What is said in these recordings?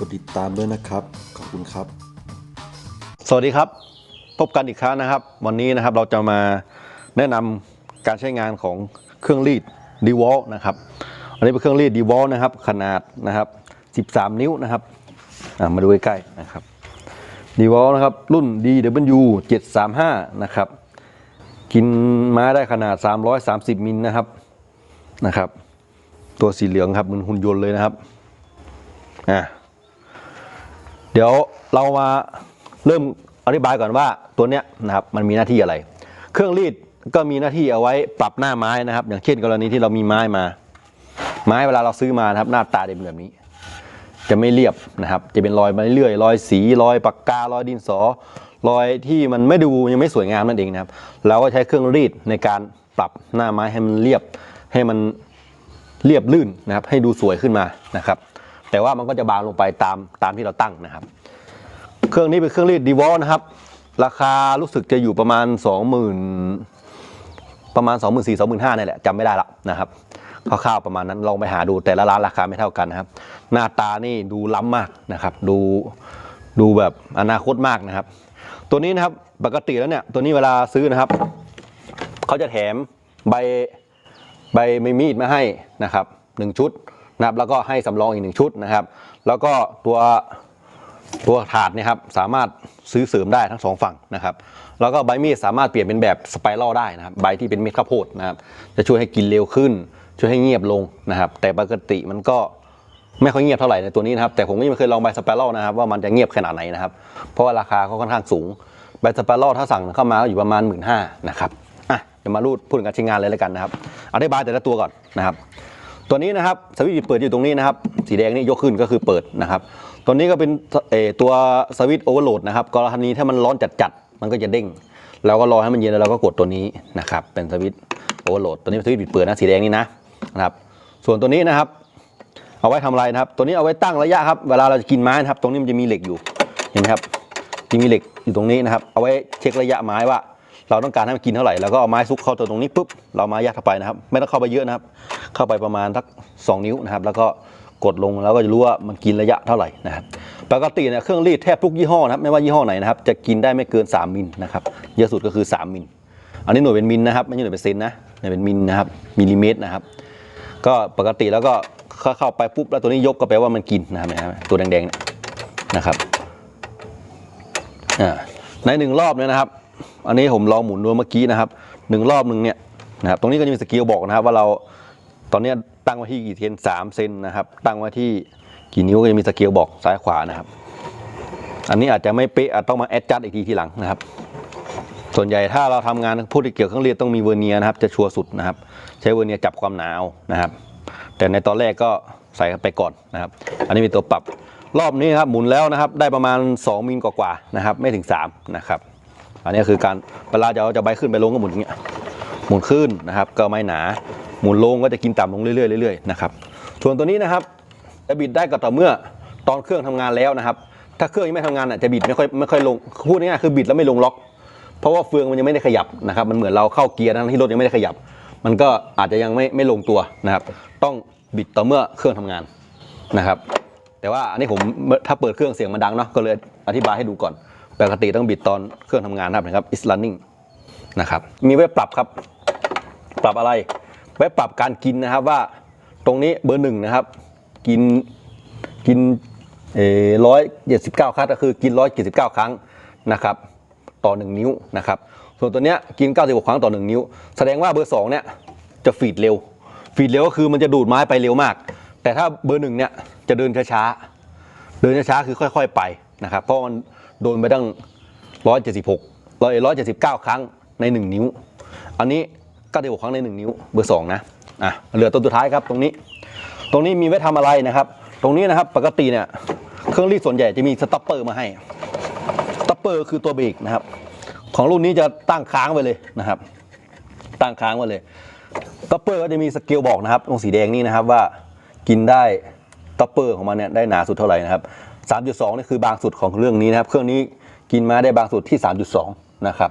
กดติดตามด้วยนะครับ ขอบคุณครับ สวัสดีครับ พบกันอีกครั้งนะครับ วันนี้นะครับเราจะมาแนะนำการใช้งานของเครื่องรีดดีวอลนะครับ อันนี้เป็นเครื่องรีดดีวอลนะครับ ขนาดนะครับ 13 นิ้วนะครับมาดูใกล้ๆนะครับดีวอลนะครับ รุ่น DW 735 นะครับ กินไม้ได้ขนาด 330 มิลนะครับนะครับ ตัวสีเหลืองครับเหมือนหุ่นยนต์เลยนะครับ อะ เดี๋ยวเรามาเริ่มอธิบายก่อนว่าตัวเนี้ยนะครับมันมีหน้าที่อะไร เครื่องรีดก็มีหน้าที่เอาไว้ปรับหน้าไม้นะครับ อย่างเช่นกรณีที่เรามีไม้มา ไม้เวลาเราซื้อมานะครับหน้าตาจะเป็นแบบนี้ จะไม่เรียบนะครับ จะเป็นรอยมาเรื่อยรอยสีรอยปากการอยดินสอ รอยที่มันไม่ดูยังไม่สวยงามนั่นเองนะครับ เราก็ใช้เครื่องรีดในการปรับหน้าไม้ให้มันเรียบให้มันเรียบลื่นนะครับ ให้ดูสวยขึ้นมานะครับ แต่ว่ามันก็จะบางลงไปตามตามที่เราตั้งนะครับ เครื่องนี้เป็นเครื่องรีดดีวอลนะครับ ราคารู้สึกจะอยู่ประมาณ 20,000 ประมาณ 2 4 0 0 0 2 5 0 0นี่แหละจำไม่ได้ละนะครับคร่าวๆประมาณนั้นลองไปหาดูแต่ละร้านราคาไม่เท่ากันนะครับ หน้าตานี่ดูล้ำมากนะครับ ดูดูแบบอนาคตมากนะครับ ตัวนี้นะครับปกติแล้วเนี่ยตัวนี้เวลาซื้อนะครับเขาจะแถมใบใบไม่มีดมาให้นะครับหนึ่งชุด นะครับแล้วก็ให้สำรองอีกหนึ่งชุดนะครับ แล้วก็ตัวตัวถาดเนี่ยครับสามารถซื้อเสริมได้ทั้งสองฝั่งนะครับ แล้วก็ใบมีดสามารถเปลี่ยนเป็นแบบสไปรัลได้นะครับใบที่เป็นเม็ดข้าวโพดนะครับ จะช่วยให้กินเร็วขึ้น ช่วยให้เงียบลงนะครับ แต่ปกติมันก็ไม่ค่อยเงียบเท่าไหร่ในตัวนี้นะครับ แต่ผมก็ยังไม่เคยลองใบสไปรัลนะครับว่ามันจะเงียบขนาดไหนนะครับ เพราะว่าราคาเขาค่อนข้างสูงใบสไปรัลถ้าสั่งเข้ามาก็อยู่ประมาณ 1 5ื่นนะครับอะเดี๋ยวมารูดพูดถึงการใช้งานเลยแล้วกันนะครับอธิบายแต่ละตัวก่อนนะครับ ตัวนี้นะครับสวิตช์เปิดอยู่ตรงนี้นะครับ สีแดงนี่ยกขึ้นก็คือเปิดนะครับ ตัวนี้ก็เป็นตัวสวิตช์โอเวอร์โหลดนะครับกรณีถ้ามันร้อนจัดๆมันก็จะเด้งเราก็รอให้มันเย็นแล้วเราก็กดตัวนี้นะครับเป็นสวิตช์โอเวอร์โหลดตัวนี้เป็นสวิตช์ปิดเปิดนะสีแดงนี่นะนะครับ ส่วนตัวนี้นะครับ เอาไว้ทำอะไรนะครับ ตัวนี้เอาไว้ตั้งระยะครับเวลาเราจะกินไม้นะครับ ตรงนี้มันจะมีเหล็กอยู่เห็นไหมครับจะมีเหล็กอยู่ตรงนี้นะครับ เอาไว้เช็คระยะไม้ว่า เราต้องการให้มันกินเท่าไหร่แล้วก็เอาไม้ซุกเข้าตัวตรงนี้ปุ๊บเราม้ยัดเข้าไปนะครับ ไม่ต้องเข้าไปเยอะนะครับ เข้าไปประมาณสัก2นิ้วนะครับ แล้วก็กดลงแล้วก็จะรู้ว่ามันกินระยะเท่าไหร่นะครับปกติเนี่ยเครื่องรีดแทบทุกยี่ห้อนะครับไม่ว่ายี่ห้อไหนนะครับจะกินได้ไม่เกิน 3 มิลนะครับเยอะสุดก็คือ 3 มิลอันนี้หน่วยเป็นมิลนะครับไม่ใช่หน่วยเป็นเซนนะหน่วยเป็นมิลนะครับมิลลิเมตรนะครับ ก็ปกติแล้วก็เข้าไปปุ๊บแล้วตัวนี้ยกก็แปลว่ามันกินนะครับนะตัวแดงๆเนี่ยนะครับอ่าในหนึ่งรอบเนี่ยนะครับ อันนี้ผมลองหมุนดูเมื่อกี้นะครับหนึ่งรอบหนึ่งเนี่ยนะครับตรงนี้ก็จะมีสเกลบอกนะครับว่าเราตอนนี้ตั้งไว้ที่กี่เซนสามเซนนะครับ ตั้งไว้ที่กี่นิ้วก็จะมีสเกลบอกซ้ายขวานะครับ อันนี้อาจจะไม่เป๊ะอาจต้องมาแอดจัดอีกทีทีหลังนะครับ ส่วนใหญ่ถ้าเราทำงานพูดเกี่ยวกับเครื่องเรียนต้องมีเวอร์เนียนะครับจะชัวร์สุดนะครับ ใช้เวอร์เนียจับความหนาวนะครับ แต่ในตอนแรกก็ใส่ไปก่อนนะครับ อันนี้เป็นตัวปรับรอบนี้ครับหมุนแล้วนะครับ ได้ประมาณ 2มิลกว่าๆนะครับ ไม่ถึง3นะครับ อันนี้คือการเวลาจะจะใบขึ้นไปลงก็หมุนอย่างเงี้ยหมุนขึ้นนะครับ ก็ไม่หนา หมุนลงก็จะกินต่ำลงเรื่อยๆเรื่อยๆนะครับส่วนตัวนี้นะครับจะบิดได้ก็ต่อเมื่อตอนเครื่องทำงานแล้วนะครับ ถ้าเครื่องยังไม่ทำงานอะจะบิดไม่ค่อยไม่ค่อยลงพูดง่ายๆคือบิดแล้วไม่ลงล็อก เพราะว่าเฟืองมันยังไม่ได้ขยับนะครับ มันเหมือนเราเข้าเกียร์ทั้งที่รถยังไม่ได้ขยับ มันก็อาจจะยังไม่ไม่ลงตัวนะครับ ต้องบิดต่อเมื่อเครื่องทำงานนะครับ แต่ว่าอันนี้ผมถ้าเปิดเครื่องเสียงมันดังเนาะก็เลยอธิบายให้ดูก่อน ปกติต้องบิดตอนเครื่องทำงานนะครับ is running นะครับมีไว้ปรับครับ ปรับอะไร ไว้ปรับการกินนะครับว่าตรงนี้เบอร์หนึ่งนะครับ กินกินเอร้อยเจ็ดสิบเก้าครั้งก็คือกินร้อยเจ็ดสิบเก้าครั้งนะครับ ต่อ1นิ้วนะครับ ส่วนตัวเนี้ยกิน96ครั้งต่อ1นิ้ว แสดงว่าเบอร์2เนี่ยจะฟีดเร็ว ฟีดเร็วก็คือมันจะดูดไม้ไปเร็วมาก แต่ถ้าเบอร์หนึ่งเนี่ยจะเดินช้าๆเดินช้าๆคือค่อย ๆ ไปนะครับ เพราะมัน โดนไปตั้ง 176 179ครั้งใน 1 นิ้ว อันนี้96ครั้งใน 1 นิ้วเบอร์ 2 นะอะเหลือตัวสุดท้ายครับตรงนี้ ตรงนี้มีไว้ทำอะไรนะครับ ตรงนี้นะครับปกติเนี่ยเครื่องรีดส่วนใหญ่จะมีสต็อปเปอร์มาให้สต็อปเปอร์คือตัวเบรกนะครับ ของรุ่นนี้จะตั้งค้างไปเลยนะครับ ตั้งค้างไว้เลยสต็อปเปอร์ก็จะมีสเกลบอกนะครับตรงสีแดงนี่นะครับว่ากินได้สต็อปเปอร์ของมันเนี่ยได้หนาสุดเท่าไหร่นะครับ 3.2นี่คือบางสุดของเรื่องนี้นะครับ เครื่องนี้กินมาได้บางสุดที่ 3.2 นะครับ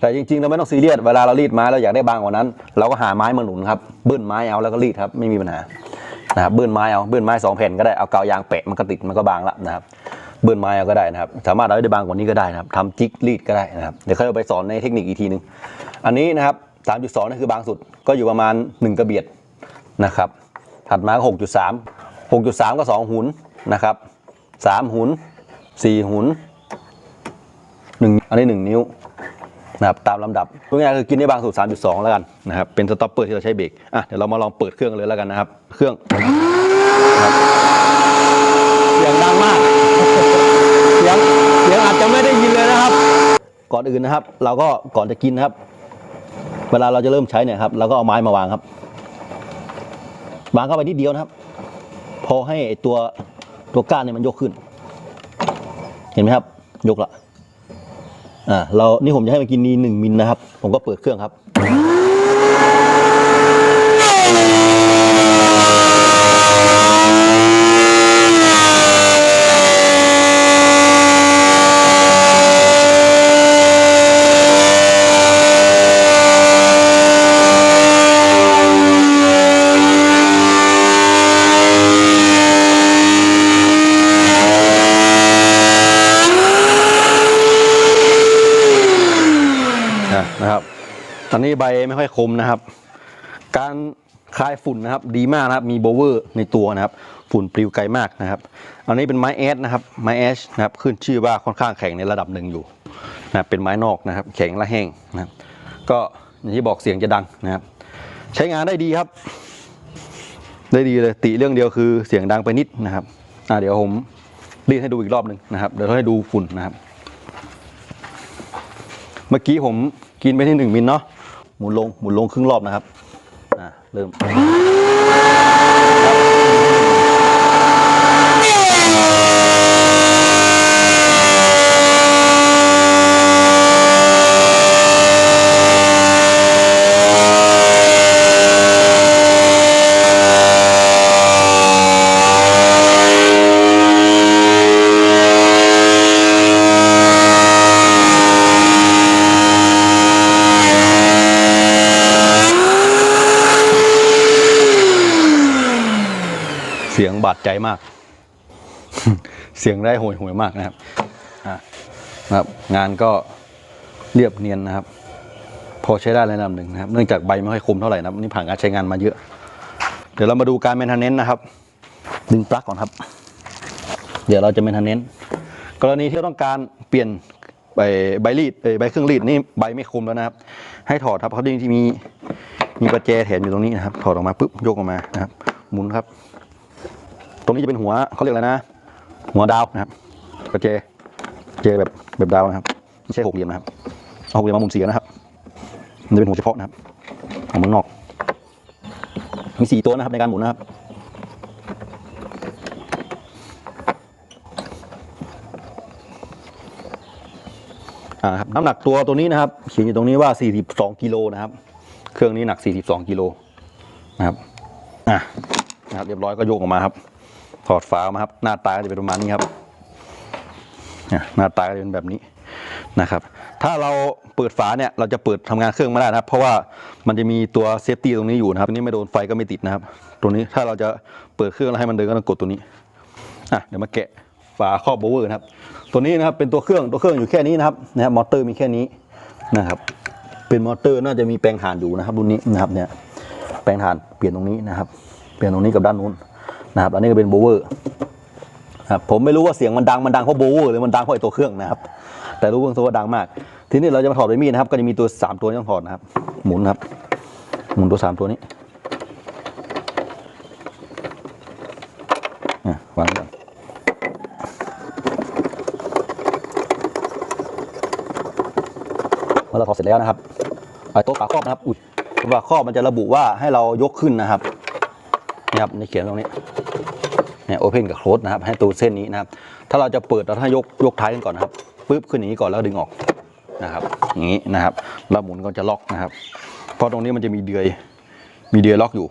แต่จริงๆ เราไม่ต้องซีเรียส เวลาเรารีดไม้เราอยากได้บางกว่านั้น เราก็หาไม้มาหนุนครับ เบิ้ลไม้เอาแล้วก็รีดครับ ไม่มีปัญหา นะครับ เบิ้ลไม้เอา เบิ้ลไม้สองแผ่นก็ได้ เอากาวยางแปะมันก็ติดมันก็บางละนะครับ เบิ้ลไม้เอาก็ได้นะครับ สามารถเอาได้บางกว่านี้ก็ได้นะครับทำจิกรีดก็ได้นะครับ เดี๋ยวเขาจะไปสอนในเทคนิคอีกทีนึง อันนี้นะครับ 3.2นี่คือบางสุด ก็อยู่ประมาณ 1 กระเบียดนะครับ ถัดมาก็6.3 6.3 ก็ 2 หุนนะครับ 3หุน4หุน1อันนี้1นิ้วนะครับตามลำดับพูดง่ายๆคือกินได้บางสูตร3.2 แล้วกันนะครับเป็นสต็อปเปอร์ที่เราใช้เบรกอะเดี๋ยวเรามาลองเปิดเครื่องเลยแล้วกันนะครับ เครื่องเสียงดังมากเสียงเสียงอาจจะไม่ได้ยินเลยนะครับ ก่อนอื่นนะครับ เราก็ก่อนจะกินนะครับ เวลาเราจะเริ่มใช้เนี่ยครับเราก็เอาไม้มาวางครับ วางเข้าไปนิดเดียวนะครับ พอให้ตัว ตัวก้านเนี่ยมันยกขึ้น เห็นไหมครับ ยกละอ่าเรานี่ผมจะให้มันกินนีหนึ่งมิลนะครับ ผมก็เปิดเครื่องครับ นะนะครับ ต อนนี้ใบไม่ค่อยคมนะครับ การคลายฝุ่นนะครับ ดีมากนะครับ มีโบเวอร์ในตัวนะครับ ฝุ่นปลิวไกลมากนะครับ อันนี้เป็นไม้แอชนะครับ ไม้แอชนะครับ ขึ้นชื่อว่าค่อนข้างแข็งในระดับหนึ่งอยู่นะเป็นไม้นอกนะครับ แข็งและแห้งนะครับ ก็อย่างที่บอกเสียงจะดังนะครับ ใช้งานได้ดีครับ ได้ดีเลยติเรื่องเดียวคือเสียงดังไปนิดนะครับอ่าเดี๋ยวผมรีดให้ดูอีกรอบหนึ่งนะครับ เดี๋ยวให้ดูฝุ่นนะครับ เมื่อกี้ผม กินไปที่หนึ่งมิลเนาะหมุนลงหมุนลงครึ่งรอบนะครับอ่าเริ่ม สียงบาดใจมาก เสียงได้โหยหวยมากนะครับนะครับ งานก็เรียบเนียนนะครับ พอใช้ได้ระดับหนึ่งนะครับ เนื่องจากใบไม่ค่อยคมเท่าไหร่นะครับนี่ผ่านการใช้งานมาเยอะ เดี๋ยวเรามาดูการแมนเทนเนนนะครับ ดึงปลั๊กก่อนครับ เดี๋ยวเราจะแมนเทนเนนกรณีที่เราต้องการเปลี่ยนใบใบรีดใบเครื่องรีดนี่ใบไม่คมแล้วนะครับ ให้ถอดครับเพราะที่มีมีประแจแถมอยู่ตรงนี้นะครับ ถอดออกมาปุ๊บยกออกมานะครับ หมุนครับ ตรงนี้จะเป็นหัวเขาเรียกอะไรนะ หัวดาวนะครับกระเจ เจแบบแบบดาวนะครับไม่ใช่หกเหลี่ยมนะครับเอาหกเหลี่ยมมาหมุนเสียนะครับ มันจะเป็นหัวเฉพาะนะครับของเมืองนอก มีสี่ตัวนะครับในการหมุนนะครับอ่าครับน้ำหนักตัวตัวนี้นะครับเขียนอยู่ตรงนี้ว่า 42กิโลนะครับ เครื่องนี้หนัก 42กิโลนะครับอะนะครับเรียบร้อยก็โยกออกมาครับ ถอดฝาออกมาครับ หน้าตาก็จะเป็นประมาณนี้ครับหน้าตาก็จะเป็นแบบนี้นะครับ ถ้าเราเปิดฝาเนี่ยเราจะเปิดทำงานเครื่องไม่ได้นะครับ เพราะว่ามันจะมีตัวเซฟตี้ตรงนี้อยู่นะครับตัวนี้ไม่โดนไฟก็ไม่ติดนะครับ ตัวนี้ถ้าเราจะเปิดเครื่องแล้วให้มันเดินก็ต้องกดตัวนี้อะเดี๋ยวมาแกะฝาครอบโบเวอร์นะครับ ตัวนี้นะครับเป็นตัวเครื่องตัวเครื่องอยู่แค่นี้นะครับนะครับมอเตอร์มีแค่นี้นะครับเป็นมอเตอร์น่าจะมีแปลงถ่านอยู่นะครับรุ่นนี้นะครับเนี่ยแปลงถ่านเปลี่ยนตรงนี้นะครับ เปลี่ยนตรงนี้กับด้านนู้น นะครับ อันนี้ก็เป็นโบเวอร์ครับผมไม่รู้ว่าเสียงมันดังมันดังเพราะโบเวอร์หรือมันดังเพราะไอตัวเครื่องนะครับ แต่รู้เบื้องต้นว่าดังมาก ทีนี้เราจะมาถอดใบมีดนะครับ ก็จะมีตัวสามตัวที่ต้องถอดนะครับ หมุนครับ หมุนตัวสามตัวนี้อะวางก่อนเมื่อเราถอดเสร็จแล้วนะครับไอ้ตัวฝาครอบนะครับ อุ้ยตัวฝาครอบมันจะระบุว่าให้เรายกขึ้นนะครับ นี่ครับในเขียนตรงนี้เนี่ยโอเพนกับโคลสนะครับ ให้ตัวเส้นนี้นะครับ ถ้าเราจะเปิดเราถ้ายกยกท้ายกันก่อนนะครับปึ๊บขึ้นอย่างนี้ก่อนแล้วดึงออกนะครับ อย่างนี้นะครับแล้วหมุนก็จะล็อกนะครับ เพราะตรงนี้มันจะมีเดือยมีเดือยล็อกอยู่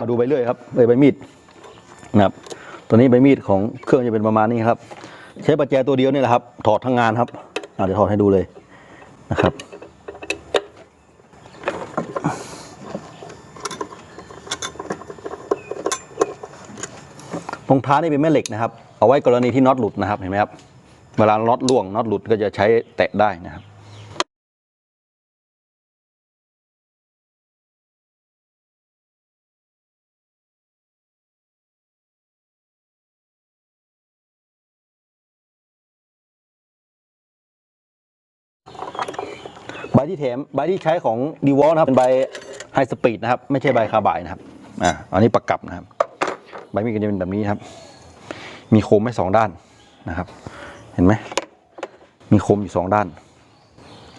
มาดูใบเลื่อยครับใบใบมีดนะครับตัวนี้ใบมีดของเครื่องจะเป็นประมาณนี้ครับ ใช้ประแจตัวเดียวนี่แหละครับ ถอดทั้งงานครับเดี๋ยวถอดให้ดูเลยนะครับ ตรงท้ายนี่เป็นแม่เหล็กนะครับ เอาไว้กรณีที่น็อตหลุดนะครับเห็นไหมครับ เวลาน็อตล่วงน็อตหลุดก็จะใช้แตะได้นะครับใบที่แถมใบที่ใช้ของดีวอลนะครับเป็นใบไฮสปีดนะครับ ไม่ใช่ใบคาบายนะครับอ่าอันนี้ประกับนะครับ ใบมีดก็จะเป็นแบบนี้ครับ มีโคมให้สองด้านนะครับ เห็นไหมมีโคมอยู่สองด้าน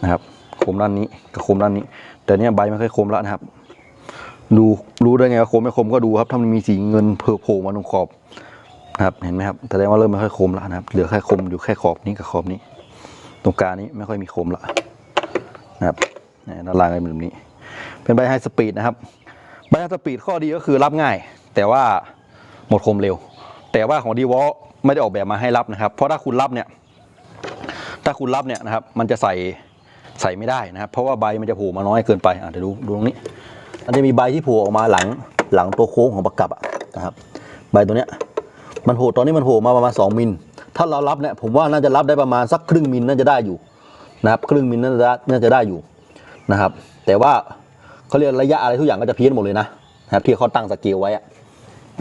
นะครับ โคมด้านนี้กับโคมด้านนี้ แต่เนี้ยใบไม่ค่อยคมแล้วนะครับ ดูรู้ได้ไงว่าโคมไม่โคมก็ดูครับ ถ้ามันมีสีเงินเผโผล่มาตรงขอบนะครับ เห็นไหมครับ แสดงว่าเริ่มไม่ค่อยโคมแล้วนะครับ เหลือแค่โคมอยู่แค่ขอบนี้กับขอบนี้ ตรงกลางนี้ไม่ค่อยมีโคมละนะครับนี่ด้านล่างก็เป็นแบบนี้ เป็นใบไฮสปีดนะครับ ใบไฮสปีดข้อดีก็คือรับง่าย แต่ว่า หมดคมเร็ว แต่ว่าของดีวอลไม่ได้ออกแบบมาให้รับนะครับ เพราะถ้าคุณรับเนี่ย ถ้าคุณรับเนี่ยนะครับ มันจะใส่ใส่ไม่ได้นะครับ เพราะว่าใบมันจะโผล่มาน้อยเกินไปอะเดี๋ยวดูดูตรงนี้ มันจะมีใบที่โผล่ออกมาหลังหลังตัวโค้งของประกับนะครับ ใบตัวเนี้ย มันโผล่ตอนนี้มันโผล่มาประมาณ2มิล ถ้าเรารับเนี่ยผมว่าน่าจะรับได้ประมาณสักครึ่งมิลน่าจะได้อยู่นะครับ ครึ่งมิลน่าจะได้น่าจะได้อยู่นะครับ แต่ว่าเขาเรียกระยะอะไรทุกอย่างก็จะเพี้ยนหมดเลยนะนะครับที่เขาตั้งสเกลไว้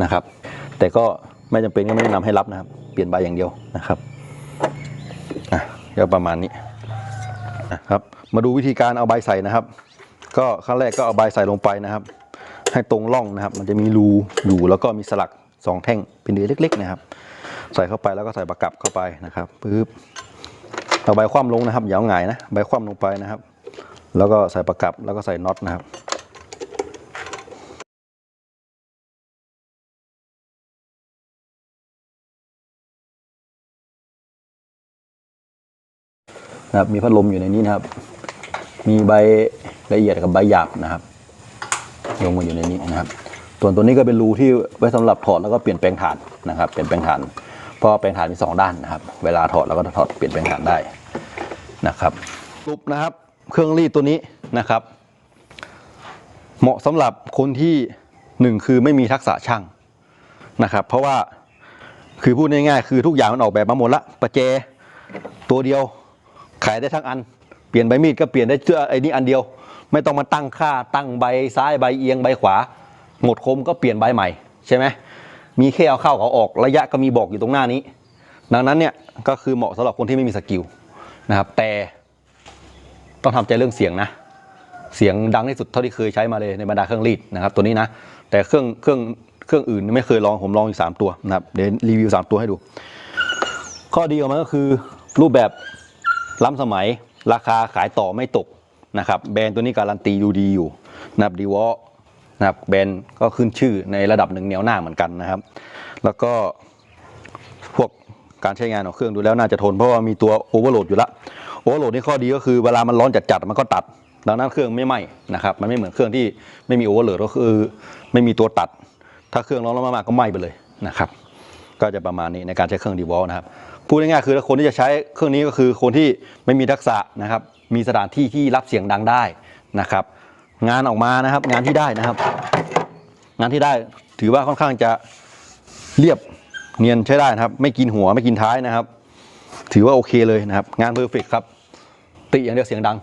นะครับ แต่ก็ไม่จำเป็นก็ไม่แนะนำให้รับนะครับ เปลี่ยนใบอย่างเดียวนะครับอะก็ประมาณนี้นะครับ มาดูวิธีการเอาใบใส่นะครับ ก็ขั้นแรกก็เอาใบใส่ลงไปนะครับ ให้ตรงร่องนะครับ มันจะมีรูอยู่แล้วก็มีสลักสองแท่งเป็นเดือเล็ก ๆ นะครับ ใส่เข้าไปแล้วก็ใส่ประกับเข้าไปนะครับปึ๊บเอาใบคว่ำลงนะครับอย่าเอาหงายนะใบคว่ำลงไปนะครับ แล้วก็ใส่ประกับแล้วก็ใส่น็อตนะครับ นะครับ มีพัดลมอยู่ในนี้นะครับ มีใบละเอียดกับใบหยาบนะครับ ลงมาอยู่ในนี้นะครับ ส่วนตัวนี้ก็เป็นรูที่ไว้สำหรับถอดแล้วก็เปลี่ยนแปลงฐานนะครับ เปลี่ยนแปลงฐาน เพราะแปลงฐานมีสองด้านนะครับ เวลาถอดเราก็ถอดเปลี่ยนแปลงฐานได้นะครับรูปนะครับ เครื่องรีดตัวนี้นะครับ เหมาะสำหรับคนที่หนึ่งคือไม่มีทักษะช่างนะครับ เพราะว่าคือพูดง่ายๆคือทุกอย่างมันออกแบบมาหมดละประแจตัวเดียว ขายได้ทั้งอัน เปลี่ยนใบมีดก็เปลี่ยนได้เชื่อไอ้นี่อันเดียว ไม่ต้องมาตั้งค่าตั้งใบซ้ายใบเอียงใบขวา หมดคมก็เปลี่ยนใบใหม่ใช่ไหมมีแค่เอาเข้าเอาออกระยะก็มีบอกอยู่ตรงหน้านี้ ดังนั้นเนี่ยก็คือเหมาะสำหรับคนที่ไม่มีสกิลนะครับ แต่ต้องทำใจเรื่องเสียงนะ เสียงดังที่สุดเท่าที่เคยใช้มาเลยในบรรดาเครื่องรีดนะครับ ตัวนี้นะ แต่เครื่องเครื่องเครื่องอื่นไม่เคยลองผมลองอยู่สามตัวนะครับเดี๋ยวรีวิวสามตัวให้ดู ข้อดีของมันก็คือรูปแบบ ล้ำสมัยราคาขายต่อไม่ตกนะครับแบรนด์ตัวนี้การันตีดูดีอยู่นะครับดีวอนะครับแบรนด์ก็ขึ้นชื่อในระดับหนึ่งแนวหน้าเหมือนกันนะครับ แล้วก็พวกการใช้งานของเครื่องดูแล้วน่าจะทนเพราะว่ามีตัวโอเวอร์โหลดอยู่ละโอเวอร์โหลดนี่ข้อดีก็คือเวลามันร้อนจัดๆมันก็ตัดดังนั้นเครื่องไม่ไหม้นะครับมันไม่เหมือนเครื่องที่ไม่มีโอเวอร์โหลดก็คือไม่มีตัวตัด ถ้าเครื่องร้อนแล้วมากๆก็ไหม้ไปเลยนะครับ ก็จะประมาณนี้ในการใช้เครื่องดีวอลนะครับพูดง่ายๆคือคนที่จะใช้เครื่องนี้ก็คือคนที่ไม่มีทักษะนะครับ มีสถานที่ที่รับเสียงดังได้นะครับ งานออกมานะครับ งานที่ได้นะครับ งานที่ได้ถือว่าค่อนข้างจะเรียบเนียนใช้ได้นะครับ ไม่กินหัวไม่กินท้ายนะครับ ถือว่าโอเคเลยนะครับ งานเพอร์เฟกครับ ติอย่างเดียวเสียงดัง